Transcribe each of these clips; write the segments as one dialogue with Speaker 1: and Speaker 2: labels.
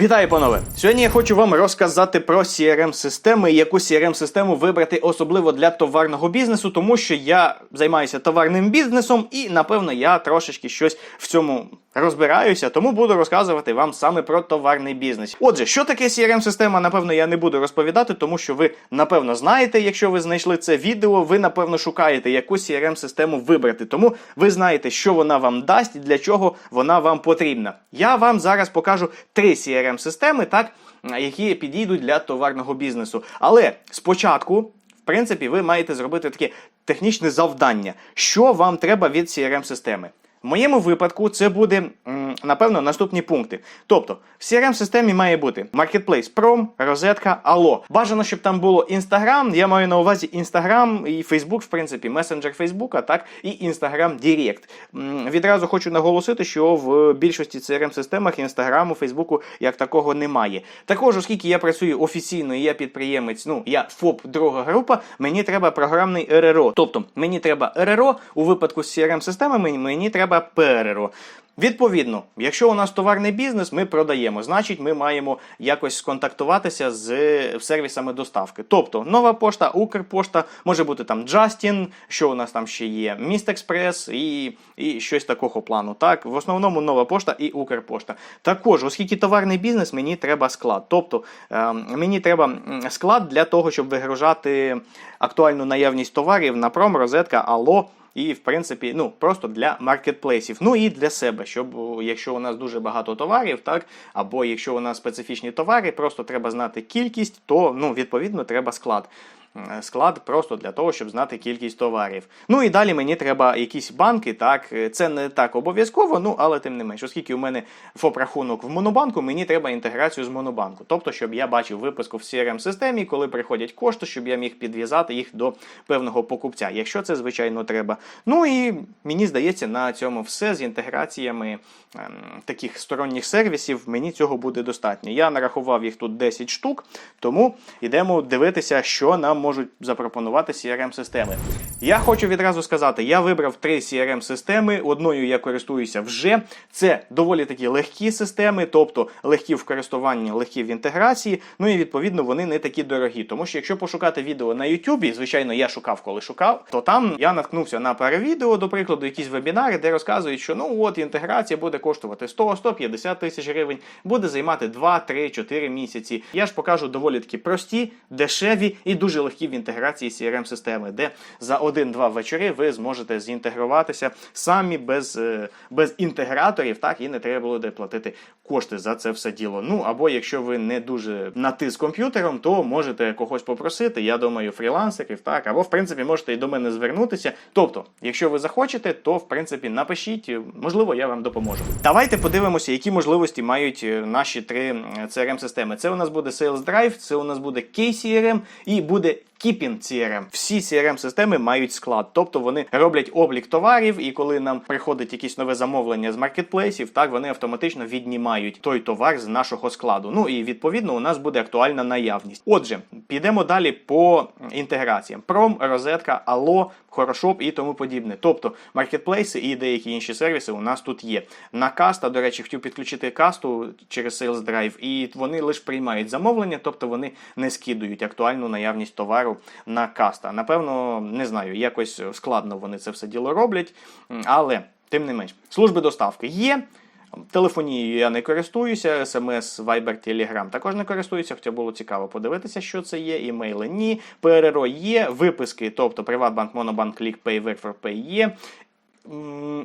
Speaker 1: Вітаю, панове! Сьогодні я хочу вам розказати про crm системи яку crm систему вибрати особливо для товарного бізнесу, тому що я займаюся товарним бізнесом і, напевно, я трошечки щось в цьому розбираюся, тому буду розказувати вам саме про товарний бізнес. Отже, що таке crm система напевно, я не буду розповідати, тому що ви, напевно, знаєте, якщо ви знайшли це відео, ви, напевно, шукаєте, яку crm систему вибрати. Тому ви знаєте, що вона вам дасть і для чого вона вам потрібна. Я вам зараз покажу три crm системи так, які підійдуть для товарного бізнесу. Але спочатку. В принципі, ви маєте зробити таке технічне завдання, що вам треба від crm системи В моєму випадку це буде, напевно, наступні пункти. Тобто, в crm системі має бути Marketplace Prom, розетка, Allo. Бажано, щоб там було Instagram, я маю на увазі Instagram і Facebook, в принципі, месенджер Фейсбука, так, і Instagram Direct. Відразу хочу наголосити, що в більшості crm системах Інстаграму, Фейсбуку як такого немає. Також, оскільки я працюю офіційно і я підприємець, ну я ФОП друга група, мені треба програмний РРО. Тобто мені треба РРО, у випадку з crm системами мені треба ПРРО. Відповідно, якщо у нас товарний бізнес, ми продаємо, значить ми маємо якось сконтактуватися з сервісами доставки. Тобто нова пошта, Укрпошта, може бути там Justin, що у нас там ще є, Міст Експрес і, і щось такого плану. Так, в основному нова пошта і Укрпошта. Також, оскільки товарний бізнес, мені треба склад. Тобто е, мені треба склад для того, щоб вигружати актуальну наявність товарів на пром, розетка, Алло. І, в принципі, ну просто для маркетплейсів. Ну і для себе, щоб якщо у нас дуже багато товарів, так або якщо у нас специфічні товари, просто треба знати кількість, то ну відповідно треба склад. Е, Склад просто для того, щоб знати кількість товарів. Ну і далі мені треба якісь банки. Так, е, це не так обов'язково, ну але тим не менш, оскільки у мене ФОП-рахунок в монобанку, мені треба інтеграцію з монобанку. Тобто, щоб я бачив виписку в crm системі коли приходять кошти, щоб я міг підв'язати їх до певного покупця, якщо це звичайно треба. Ну і мені здається, на цьому все з інтеграціями ем, таких сторонніх сервісів. Мені цього буде достатньо. Я нарахував їх тут 10 штук, тому йдемо дивитися, що нам можуть запропонувати crm системи Я хочу відразу сказати: я вибрав три crm системи Одною я користуюся вже. Це доволі такі легкі системи, тобто легкі в користуванні, легкі в інтеграції. Ну і відповідно вони не такі дорогі. Тому що якщо пошукати відео на YouTube, звичайно, я шукав, коли шукав, то там я наткнувся на пару відео, до прикладу, якісь вебінари, де розказують, що ну от інтеграція буде коштувати 100-150 тисяч гривень, буде займати 2, 3, 4 місяці. Я ж покажу доволі такі прості, дешеві і дуже легкі в інтеграції crm системи, де за один-два вечори ви зможете зінтегруватися самі без, е, без інтеграторів, так і не треба буде платити кошти за це все діло. Ну або якщо ви не дуже з комп'ютером, то можете когось попросити. Я думаю, фрілансерів, так або в принципі можете і до мене звернутися. Тобто, якщо ви захочете, то в принципі напишіть, можливо, я вам допоможу. Давайте подивимося, які можливості мають е, наші три crm системи. Це у нас буде Sales Drive, це у нас буде KCRM і буде Keeping CRM. Всі crm системи мають склад, тобто вони роблять облік товарів, і коли нам приходить якесь нове замовлення з маркетплейсів, так вони автоматично віднімають той товар з нашого складу. Ну і відповідно у нас буде актуальна наявність. Отже, підемо далі по інтеграціям: Пром, розетка, Allo, Хорошоп і тому подібне. Тобто маркетплейси і деякі інші сервіси у нас тут є. На каста, до речі, хотів підключити касту через Sales Drive, і вони лише приймають замовлення, тобто вони не скидують актуальну наявність товару на каста. Напевно, не знаю, якось складно вони це все діло роблять, але тим не менш, служби доставки є. Телефонією я не користуюся, смс, Viber, Telegram також не користуюся, хоча було цікаво подивитися, що це є. Імейли ні. ПРРО є, виписки, тобто Приватбанк, Монобанк, ClickPay, Work4Pay є.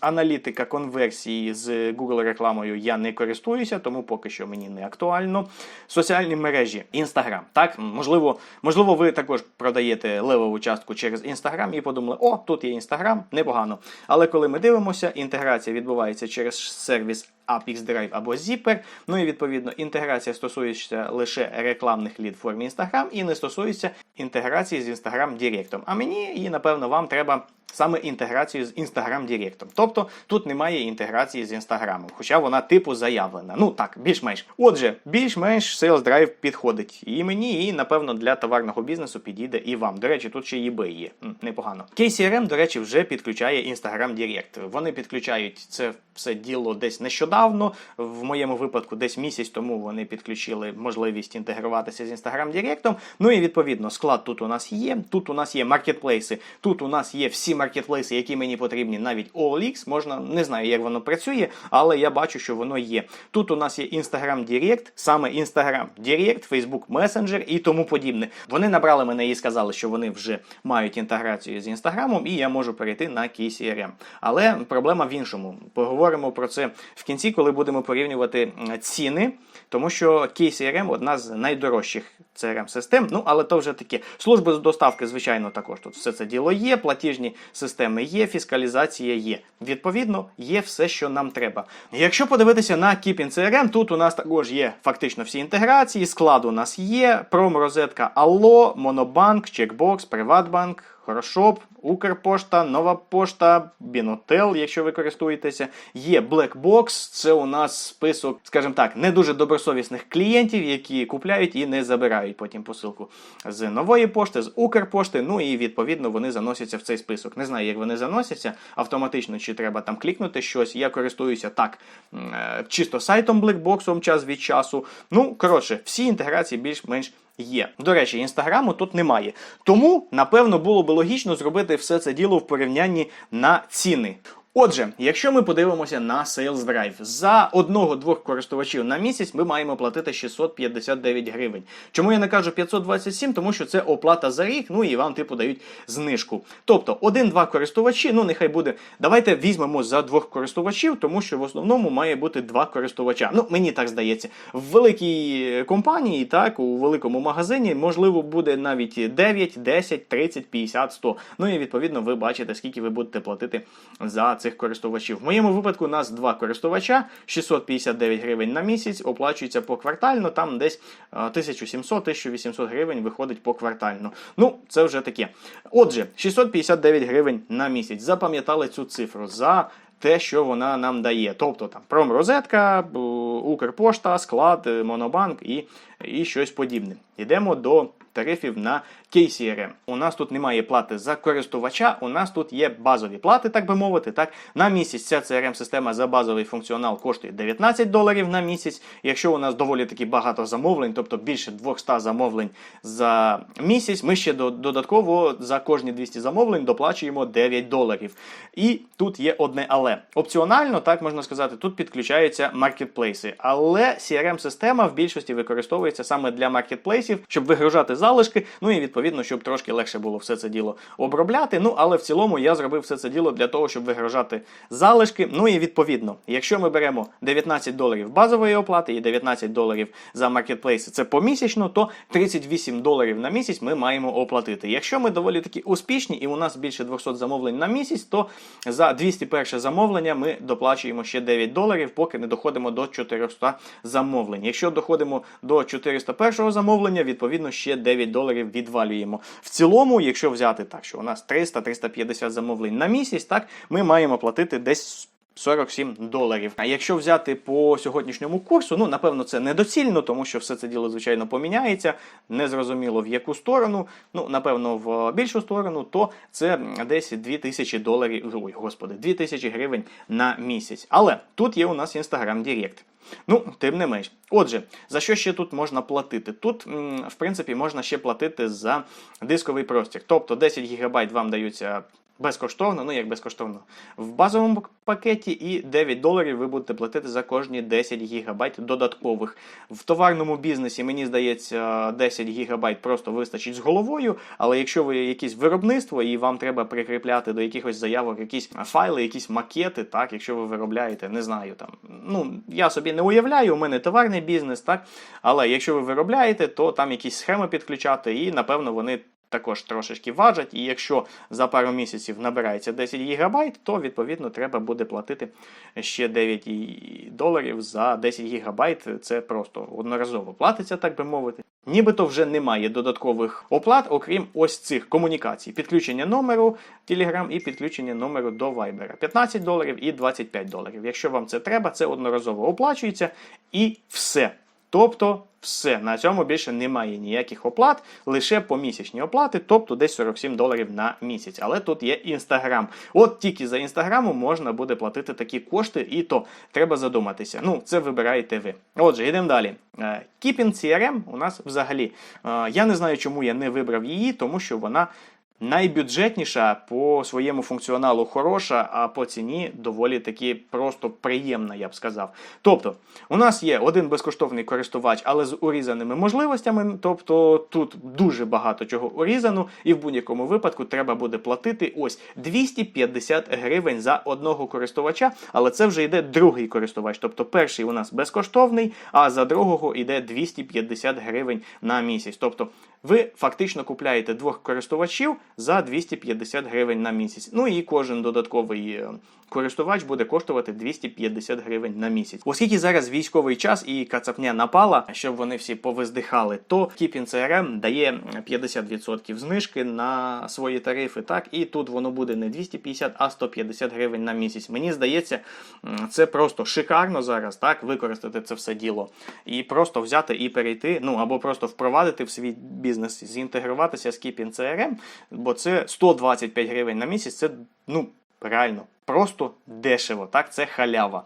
Speaker 1: Аналітика конверсії з Google рекламою я не користуюся, тому поки що мені не актуально. Соціальні мережі Instagram. Так, можливо, можливо, ви також продаєте левову частку через Instagram і подумали, о, тут є Instagram, непогано. Але коли ми дивимося, інтеграція відбувається через сервіс Apex Drive або Zipper. Ну і відповідно інтеграція стосується лише рекламних лід в формі Instagram і не стосується інтеграції з Instagram Direct. А мені і напевно вам треба саме інтеграцію з Instagram Instagram Директом. Тобто тут немає інтеграції з Інстаграмом, хоча вона типу заявлена. Ну так, більш-менш. Отже, більш-менш Sales Drive підходить і мені, і напевно для товарного бізнесу підійде і вам. До речі, тут ще eBay є. М, Непогано. KCRM, до речі, вже підключає Instagram Direct. Вони підключають це все діло десь нещодавно. В моєму випадку, десь місяць тому вони підключили можливість інтегруватися з Instagram Директом. Ну і відповідно склад тут у нас є. Тут у нас є маркетплейси. Тут у нас є всі маркетплейси, які мені потрібні, навіть OLX. Можна не знаю, як воно працює, але я бачу, що воно є. Тут у нас є Instagram Direct, саме Instagram Direct, Facebook Messenger і тому подібне. Вони набрали мене і сказали, що вони вже мають інтеграцію з Інстаграмом, і я можу перейти на KCRM. Але проблема в іншому. Поговоримо про це в кінці, коли будемо порівнювати ціни, тому що KCRM одна з найдорожчих crm систем. Ну але то вже таке. Служби з доставки, звичайно, також тут все це діло є. Платіжні системи є, фіскалізація є. Відповідно, є все, що нам треба. Якщо подивитися на Keepin CRM, тут у нас також є фактично всі інтеграції. Склад у нас є. Промрозетка Allo, Монобанк, Чекбокс, Приватбанк. Хорошоп, Укрпошта, Нова Пошта, Бінотел, якщо ви користуєтеся. Є Blackbox, це у нас список, скажімо так, не дуже добросовісних клієнтів, які купляють і не забирають потім посилку з нової пошти, з Укрпошти. Ну і відповідно вони заносяться в цей список. Не знаю, як вони заносяться автоматично, чи треба там клікнути щось. Я користуюся так е, чисто сайтом Blackbox час від часу. Ну, коротше, всі інтеграції більш-менш є. До речі, інстаграму тут немає. Тому, напевно, було би логічно зробити все це діло в порівнянні на ціни. Отже, якщо ми подивимося на Sales Drive, за одного-двох користувачів на місяць ми маємо платити 659 гривень. Чому я не кажу 527? Тому що це оплата за рік, ну і вам типу дають знижку. Тобто один-два користувачі, ну нехай буде. Давайте візьмемо за двох користувачів, тому що в основному має бути два користувача. Ну, мені так здається. В великій компанії, так, у великому магазині, можливо, буде навіть 9, 10, 30, 50, 100. Ну і відповідно ви бачите, скільки ви будете платити за цих користувачів. В моєму випадку у нас два користувача, 659 гривень на місяць, оплачується поквартально, там десь е, 1700-1800 гривень виходить поквартально. Ну, це вже таке. Отже, 659 гривень на місяць. Запам'ятали цю цифру за те, що вона нам дає. Тобто там промрозетка, Укрпошта, склад, е, Монобанк і, і щось подібне. Йдемо до тарифів на KCRM. У нас тут немає плати за користувача, у нас тут є базові плати, так би мовити. Так На місяць ця CRM-система за базовий функціонал коштує 19 доларів на місяць. Якщо у нас доволі таки багато замовлень, тобто більше 200 замовлень за місяць, ми ще додатково за кожні 200 замовлень доплачуємо 9 доларів. І тут є одне але. Опціонально, так можна сказати, тут підключаються маркетплейси. Але CRM-система в більшості використовується саме для маркетплейсів, щоб вигружати залишки. Ну і відповідно, щоб трошки легше було все це діло обробляти. Ну але в цілому я зробив все це діло для того, щоб вигружати залишки. Ну і відповідно, якщо ми беремо 19 доларів базової оплати і 19 доларів за маркетплейси, це помісячно, то 38 доларів на місяць ми маємо оплатити. Якщо ми доволі таки успішні і у нас більше 200 замовлень на місяць, то за 201 замовлення ми доплачуємо ще 9 доларів, поки не доходимо до 400 замовлень. Якщо доходимо до 401 замовлення, відповідно ще 9 доларів відвалюємо. В цілому, якщо взяти так, що у нас 300-350 замовлень на місяць, так ми маємо платити десь. 47 доларів. А якщо взяти по сьогоднішньому курсу, ну напевно, це недоцільно, тому що все це діло, звичайно, поміняється. Незрозуміло в яку сторону. Ну, напевно, в більшу сторону, то це десь 2000 доларів. Ой, господи, 2000 гривень на місяць. Але тут є у нас Instagram Direct. Ну, тим не менш. Отже, за що ще тут можна платити? Тут, в принципі, можна ще платити за дисковий простір. Тобто 10 гігабайт вам даються безкоштовно, ну як безкоштовно, в базовому пакеті, і 9 доларів ви будете платити за кожні 10 гігабайт додаткових. В товарному бізнесі, мені здається, 10 гігабайт просто вистачить з головою, але якщо ви якесь виробництво і вам треба прикріпляти до якихось заявок якісь файли, якісь макети, так, якщо ви виробляєте, не знаю там. Ну, я собі не уявляю, у мене товарний бізнес, так. Але якщо ви виробляєте, то там якісь схеми підключати, і напевно вони також трошечки важать. І якщо за пару місяців набирається 10 гігабайт, то відповідно треба буде платити ще 9 доларів за 10 гігабайт. Це просто одноразово платиться, так би мовити. Нібито вже немає додаткових оплат, окрім ось цих комунікацій: підключення номеру Telegram і підключення номеру до Viber. 15 доларів і 25 доларів. Якщо вам це треба, це одноразово оплачується і все. Тобто, все на цьому більше немає ніяких оплат, лише помісячні оплати, тобто десь 47 доларів на місяць. Але тут є інстаграм. От тільки за інстаграму можна буде платити такі кошти, і то треба задуматися. Ну, це вибираєте ви. Отже, йдемо далі. Е, Keeping CRM у нас взагалі. е, Я не знаю, чому я не вибрав її, тому що вона. Найбюджетніша по своєму функціоналу хороша, а по ціні доволі таки просто приємна, я б сказав. Тобто, у нас є один безкоштовний користувач, але з урізаними можливостями. Тобто тут дуже багато чого урізано, і в будь-якому випадку треба буде платити ось 250 гривень за одного користувача, але це вже йде другий користувач. Тобто перший у нас безкоштовний, а за другого йде 250 гривень на місяць. Тобто ви фактично купляєте двох користувачів за 250 гривень на місяць. Ну і кожен додатковий е, користувач буде коштувати 250 гривень на місяць. Оскільки зараз військовий час і кацапня напала, щоб вони всі повиздихали, то Keeping CRM дає 50% знижки на свої тарифи. Так, і тут воно буде не 250, а 150 гривень на місяць. Мені здається, це просто шикарно зараз, так, використати це все діло і просто взяти і перейти, ну або просто впровадити в свій бізнес, зінтегруватися з Keeping CRM, бо це 125 гривень на місяць. Це ну реально просто дешево. Так, це халява.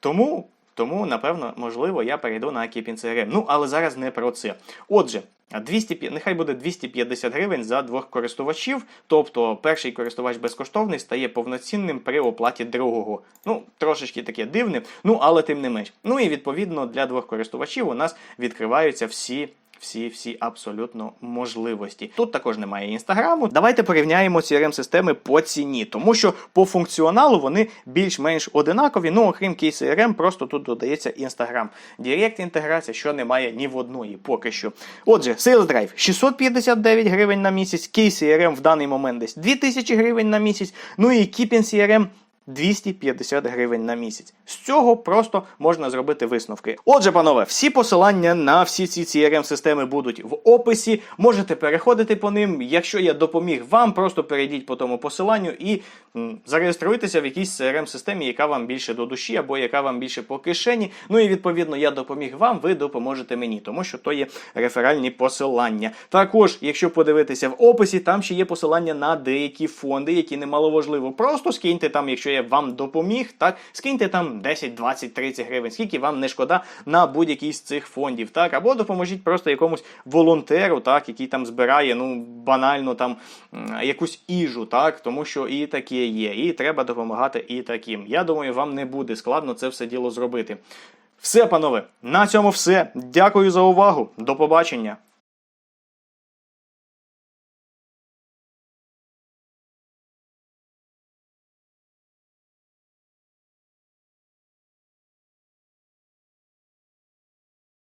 Speaker 1: Тому. Тому, напевно, можливо, я перейду на Keeping CRM. Ну, але зараз не про це. Отже, 200, нехай буде 250 гривень за двох користувачів. Тобто перший користувач безкоштовний стає повноцінним при оплаті другого. Ну, трошечки таке дивне, ну але тим не менш. Ну і відповідно для двох користувачів у нас відкриваються всі. Всі, всі абсолютно можливості. Тут також немає інстаграму. Давайте порівняємо crm системи по ціні, тому що по функціоналу вони більш-менш одинакові. Ну, окрім KCRM, просто тут додається інстаграм. Директ інтеграція, що немає ні в одної поки що. Отже, Sales Drive 659 гривень на місяць, KCRM в даний момент десь 2000 гривень на місяць. Ну і Keeping CRM 250 гривень на місяць. З цього просто можна зробити висновки. Отже, панове, всі посилання на всі ці crm системи будуть в описі. Можете переходити по ним. Якщо я допоміг вам, просто перейдіть по тому посиланню і м, зареєструйтеся в якійсь crm системі яка вам більше до душі, або яка вам більше по кишені. Ну і відповідно я допоміг вам, ви допоможете мені, тому що то є реферальні посилання. Також, якщо подивитися в описі, там ще є посилання на деякі фонди, які немаловажливо. Просто скиньте там, якщо я вам допоміг, так скиньте там 10, 20, 30 гривень, скільки вам не шкода на будь-який з цих фондів, так або допоможіть просто якомусь волонтеру, так який там збирає ну банально там якусь іжу, так тому що і таке є, і треба допомагати і таким. Я думаю, вам не буде складно це все діло зробити. Все, панове, на цьому все. Дякую за увагу. До побачення.